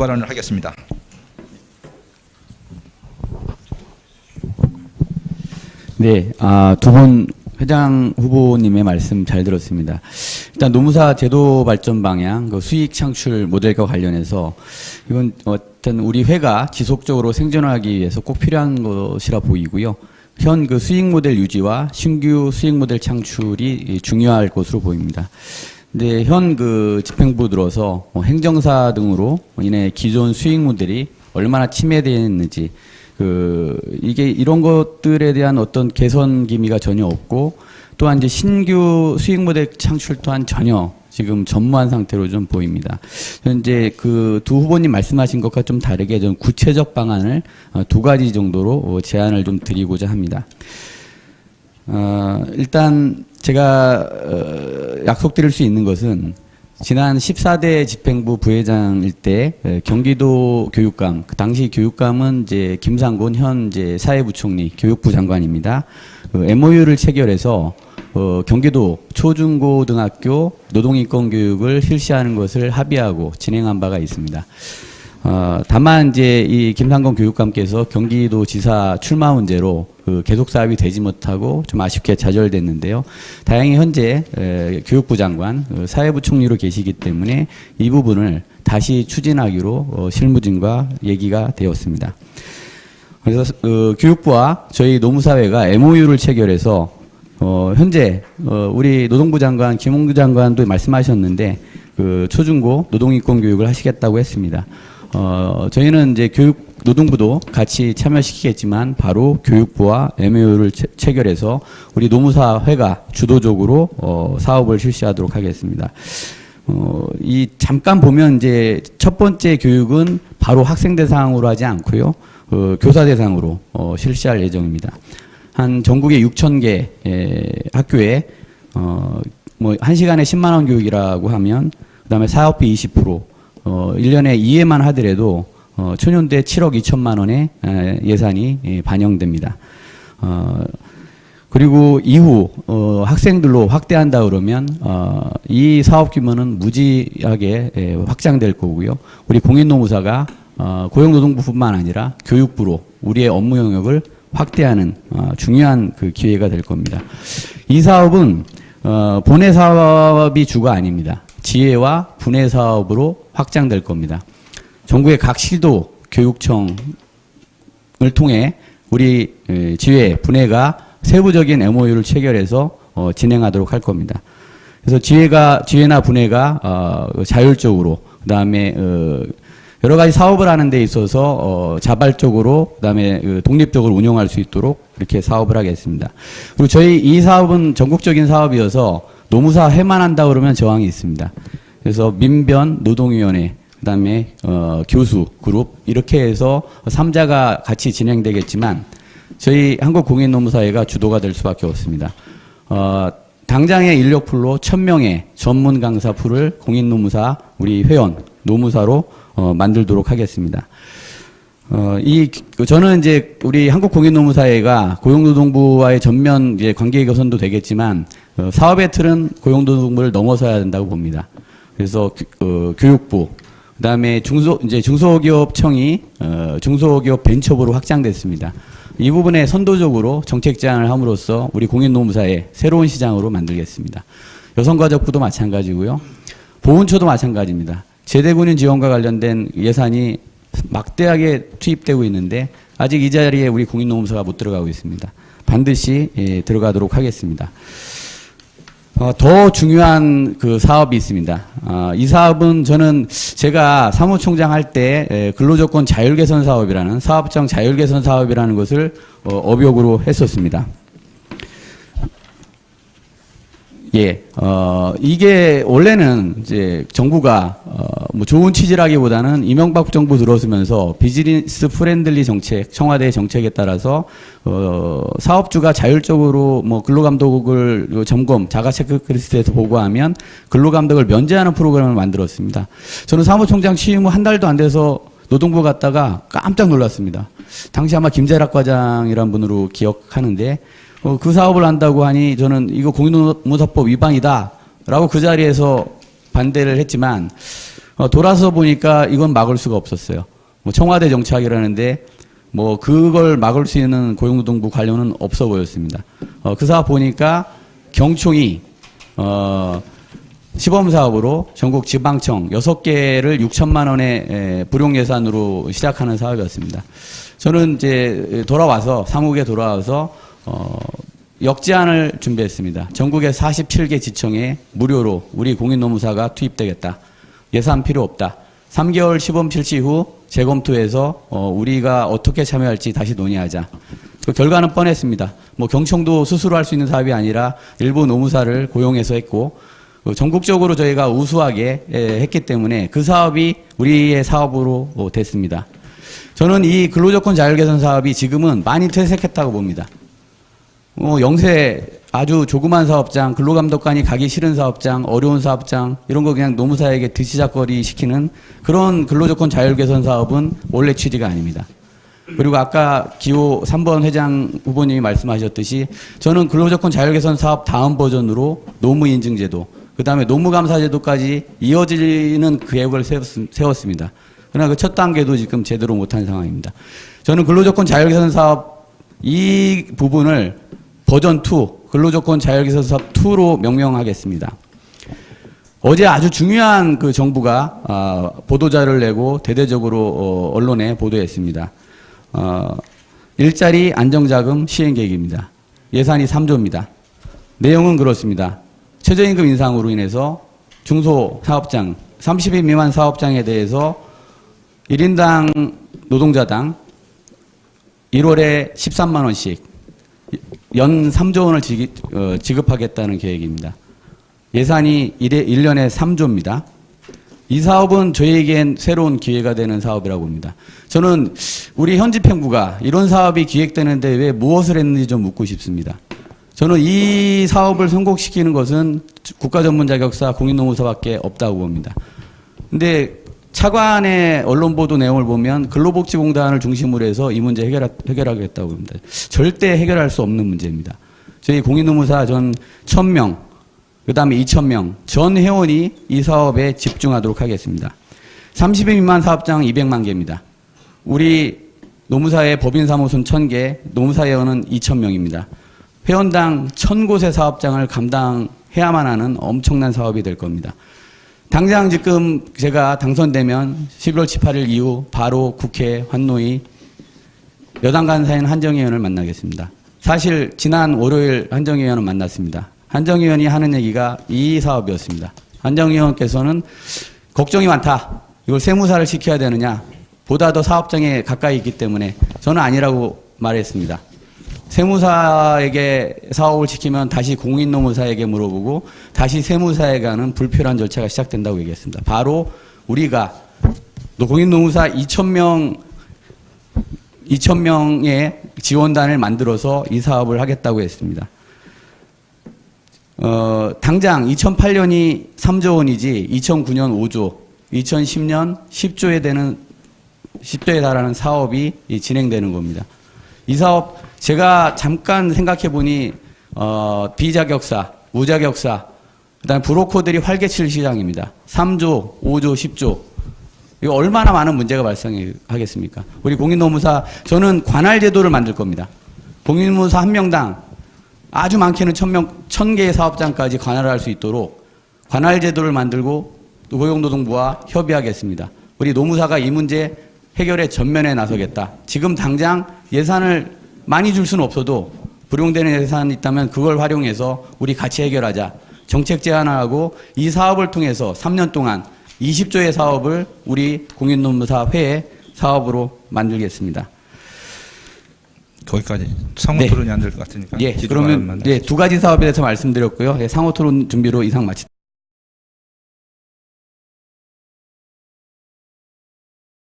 발언을 하겠습니다. 네, 아, 두분 회장 후보님의 말씀 잘 들었습니다. 일단 노무사 제도 발전 방향, 그 수익 창출 모델과 관련해서 이건 어떤 우리 회가 지속적으로 생존하기 위해서 꼭 필요한 것이라 보이고요. 현 그 수익 모델 유지와 신규 수익 모델 창출이 중요할 것으로 보입니다. 근데 현 그 집행부 들어서 뭐 행정사 등으로 인해 기존 수익 모델이 얼마나 침해되어 있는지 그 이게 이런 것들에 대한 어떤 개선 기미가 전혀 없고 또한 이제 신규 수익 모델 창출 또한 전혀 지금 전무한 상태로 좀 보입니다. 현재 그 두 후보님 말씀하신 것과 좀 다르게 좀 구체적 방안을 어, 두 가지 정도로 어, 제안을 좀 드리고자 합니다. 어, 일단 제가 어, 약속드릴 수 있는 것은 지난 14대 집행부 부회장일 때 에, 경기도 교육감 그 당시 교육감은 이제 김상곤 현 이제 사회부총리 교육부 장관입니다. 그 MOU를 체결해서 어, 경기도 초중고등학교 노동인권 교육을 실시하는 것을 합의하고 진행한 바가 있습니다. 어, 다만 이제 이 김상곤 교육감께서 경기도 지사 출마 문제로 그 계속 사업이 되지 못하고 좀 아쉽게 좌절됐는데요. 다행히 현재 에, 교육부 장관, 그 사회부 총리로 계시기 때문에 이 부분을 다시 추진하기로 어, 실무진과 얘기가 되었습니다. 그래서 어, 교육부와 저희 노무사회가 MOU를 체결해서 어, 현재 어, 우리 노동부 장관 김홍두 장관도 말씀하셨는데 그 초중고 노동인권 교육을 하시겠다고 했습니다. 어, 저희는 이제 교육 노동부도 같이 참여시키겠지만 바로 교육부와 MOU를 체, 체결해서 우리 노무사회가 주도적으로 어, 사업을 실시하도록 하겠습니다. 어, 이 잠깐 보면 이제 첫 번째 교육은 바로 학생 대상으로 하지 않고요. 어, 교사 대상으로 어, 실시할 예정입니다. 한 전국에 6천 개 에, 학교에 어, 뭐 1시간에 10만 원 교육이라고 하면 그다음에 사업비 20% 어, 1년에 이해만 하더라도 어, 초년대 7억 2천만 원의 에, 예산이 예, 반영됩니다. 어, 그리고 이후 어, 학생들로 확대한다 그러면 어, 이 사업 규모는 무지하게 예, 확장될 거고요. 우리 공인노무사가 어, 고용노동부뿐만 아니라 교육부로 우리의 업무 영역을 확대하는 어, 중요한 그 기회가 될 겁니다. 이 사업은 어, 본회 사업이 주가 아닙니다. 지혜와 분해 사업으로 확장될 겁니다. 전국의 각 시도 교육청을 통해 우리 에, 지회 분해가 세부적인 MOU를 체결해서 어, 진행하도록 할 겁니다. 그래서 지회가 지회나 분해가 어, 자율적으로 그다음에 어, 여러 가지 사업을 하는 데 있어서 어, 자발적으로 그다음에 그 독립적으로 운영할 수 있도록 이렇게 사업을 하겠습니다. 그리고 저희 이 사업은 전국적인 사업이어서 노무사 해만 한다 그러면 저항이 있습니다. 그래서 민변 노동위원회 그다음에 어, 교수 그룹 이렇게 해서 삼자가 같이 진행되겠지만 저희 한국공인노무사회가 주도가 될 수밖에 없습니다. 어, 당장의 인력풀로 1000명의 전문 강사 풀을 공인노무사 우리 회원 노무사로 어, 만들도록 하겠습니다. 어, 이, 그 저는 이제 우리 한국공인노무사회가 고용노동부와의 전면 이제 관계 개선도 되겠지만, 어, 사업의 틀은 고용노동부를 넘어서야 된다고 봅니다. 그래서, 교- 어, 교육부, 그 다음에 중소, 이제 중소기업청이, 어, 중소기업 벤처부로 확장됐습니다. 이 부분에 선도적으로 정책 제안을 함으로써 우리 공인노무사의 새로운 시장으로 만들겠습니다. 여성가족부도 마찬가지고요. 보훈처도 마찬가지입니다. 제대군인 지원과 관련된 예산이 막대하게 투입되고 있는데 아직 이 자리에 우리 공인노무사가 못 들어가고 있습니다. 반드시 예, 들어가도록 하겠습니다. 어, 더 중요한 그 사업이 있습니다. 아, 이 사업은 저는 제가 사무총장 할때 에, 근로조건 자율개선 사업이라는 사업장 자율개선 사업이라는 것을 어, 업역으로 했었습니다. 예, 어, 이게 원래는 이제 정부가 어, 뭐 좋은 취지라기보다는 이명박 정부 들어서면서 비즈니스 프렌들리 정책, 청와대 정책에 따라서 어, 사업주가 자율적으로 뭐 근로감독을 점검, 자가 체크리스트에서 보고하면 근로감독을 면제하는 프로그램을 만들었습니다. 저는 사무총장 취임 후 한 달도 안 돼서 노동부 갔다가 깜짝 놀랐습니다. 당시 아마 김재락 과장이란 분으로 기억하는데 어, 그 사업을 한다고 하니 저는 이거 공인노무사법 위반이다라고 그 자리에서 반대를 했지만 어, 돌아서 보니까 이건 막을 수가 없었어요. 뭐 청와대 정착이라는데 뭐 그걸 막을 수 있는 고용노동부 관료는 없어 보였습니다. 어, 그 사업 보니까 경총이 어, 시범 사업으로 전국 지방청 6개를 6천만 원의 에, 불용 예산으로 시작하는 사업이었습니다. 저는 이제 돌아와서 사무국에 돌아와서 어, 역제안을 준비했습니다. 전국의 47개 지청에 무료로 우리 공인노무사가 투입되겠다. 예산 필요 없다. 3개월 시범 실시 후 재검토해서 어, 우리가 어떻게 참여할지 다시 논의하자. 그 결과는 뻔했습니다. 뭐 경청도 스스로 할 수 있는 사업이 아니라 일부 노무사를 고용해서 했고 어, 전국적으로 저희가 우수하게 예, 했기 때문에 그 사업이 우리의 사업으로 어, 됐습니다. 저는 이 근로조건 자율개선 사업이 지금은 많이 퇴색했다고 봅니다. 어, 영세 아주 조그만 사업장, 근로감독관이 가기 싫은 사업장, 어려운 사업장 이런 거 그냥 노무사에게 드시작거리 시키는 그런 근로조건 자율개선 사업은 원래 취지가 아닙니다. 그리고 아까 기호 3번 회장 후보님이 말씀하셨듯이 저는 근로조건 자율개선 사업 다음 버전으로 노무인증제도, 그 다음에 노무감사제도까지 이어지는 계획을 세웠- 세웠습니다. 그러나 그 첫 단계도 지금 제대로 못한 상황입니다. 저는 근로조건 자율개선 사업 이 부분을 버전 2, 근로조건 자율개선 사업 2로 명명하겠습니다. 어제 아주 중요한 그 정부가 아, 보도자를 내고 대대적으로 어, 언론에 보도했습니다. 어, 일자리 안정자금 시행 계획입니다. 예산이 3조입니다. 내용은 그렇습니다. 최저임금 인상으로 인해서 중소 사업장 30인 미만 사업장에 대해서 1인당 노동자당 1월에 13만 원씩 연 3조 원을 어, 지급하겠다는 계획입니다. 예산이 1에 1년에 3조입니다. 이 사업은 저희에겐 새로운 기회가 되는 사업이라고 봅니다. 저는 우리 현집행부가 이런 사업이 기획되는데 왜 무엇을 했는지 좀 묻고 싶습니다. 저는 이 사업을 성공시키는 것은 국가전문자격사 공인노무사밖에 없다고 봅니다. 근데 차관의 언론 보도 내용을 보면 근로복지공단을 중심으로 해서 이 문제 해결하, 해결하겠다고 봅니다. 절대 해결할 수 없는 문제입니다. 저희 공인노무사 전 1000명, 그 다음에 2,000명 전 회원이 이 사업에 집중하도록 하겠습니다. 30인 미만 사업장 200만 개입니다. 우리 노무사의 법인사무소는 1,000개, 노무사 회원은 2,000명입니다. 회원당 1,000곳의 사업장을 감당해야만 하는 엄청난 사업이 될 겁니다. 당장 지금 제가 당선되면 11월 18일 이후 바로 국회 환노위 여당 간사인 한정희 의원을 만나겠습니다. 사실 지난 월요일 한정희 의원을 만났습니다. 한정희 의원이 하는 얘기가 이 사업이었습니다. 한정희 의원께서는 걱정이 많다. 이걸 세무사를 시켜야 되느냐. 보다 더 사업장에 가까이 있기 때문에 저는 아니라고 말했습니다. 세무사에게 사업을 시키면 다시 공인노무사에게 물어보고 다시 세무사에 가는 불필요한 절차가 시작된다고 얘기했습니다. 바로 우리가 공인노무사 2,000명 2,000명의 지원단을 만들어서 이 사업을 하겠다고 했습니다. 어, 당장 2008년이 3조 원이지 2009년 5조, 2010년 10조에 되는 10조에 달하는 사업이 이 진행되는 겁니다. 이 사업 제가 잠깐 생각해 보니 어, 비자격사, 무자격사, 그다음에 브로커들이 활개칠 시장입니다. 3조, 5조, 10조. 이거 얼마나 많은 문제가 발생하겠습니까? 우리 공인노무사 저는 관할 제도를 만들 겁니다. 공인노무사 한 명당 아주 많게는 천 명, 천 개의 사업장까지 관할할 수 있도록 관할 제도를 만들고 고용노동부와 협의하겠습니다. 우리 노무사가 이 문제 해결에 전면에 나서겠다. 지금 당장 예산을 많이 줄 수는 없어도 불용되는 예산이 있다면 그걸 활용해서 우리 같이 해결하자. 정책 제안을 하고 이 사업을 통해서 3년 동안 20조의 사업을 우리 공인노무사 회의 사업으로 만들겠습니다. 거기까지 상호 네. 토론이 안될 것 같으니까. 예, 그러면. 네, 두 가지 사업에 대해서 말씀드렸고요. 예, 상호 토론 준비로 이상 마치.